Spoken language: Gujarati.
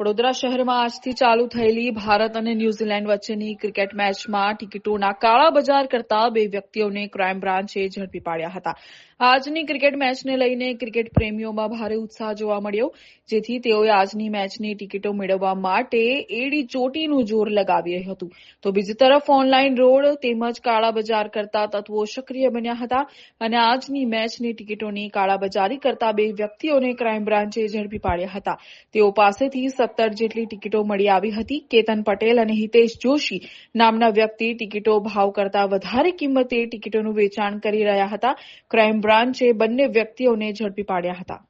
વડોદરા શહેરમાં આજથી ચાલુ થયેલી ભારત અને ન્યૂઝીલેન્ડ વચ્ચેની ક્રિકેટ મેચમાં ટિકિટોના કાળા બજાર કરતા બે વ્યક્તિઓને ક્રાઇમ બ્રાન્ચે ઝડપી પાડ્યા હતા. આજની ક્રિકેટ મેચને લઈને ક્રિકેટ પ્રેમીઓમાં ભારે ઉત્સાહ જોવા મળ્યો, જેથી તેઓએ આજની મેચની ટિકિટો મેળવવા માટે એડી ચોટીનું જોર લગાવી રહ્યું હતું. તો બીજી તરફ ઓનલાઈન રોડ તેમજ કાળા બજાર કરતા તત્વો સક્રિય બન્યા હતા અને આજની મેચની ટિકિટોની કાળાબજારી કરતા બે વ્યક્તિઓને ક્રાઇમ બ્રાન્ચે ઝડપી પાડ્યા હતા. તેઓ પાસેથી સત્તર જેટલી ટિકિટો મળી આવી હતી. કેતન પટેલ અને હિતેશ જોશી નામના વ્યક્તિ ટિકિટો ભાવ કરતા વધારે કિંમતે ટિકિટોનું વેચાણ કરી રહ્યા હતા. ક્રાઇમ બ્રાન્ચે બંને વ્યક્તિઓને ઝડપી પાડ્યા હતા.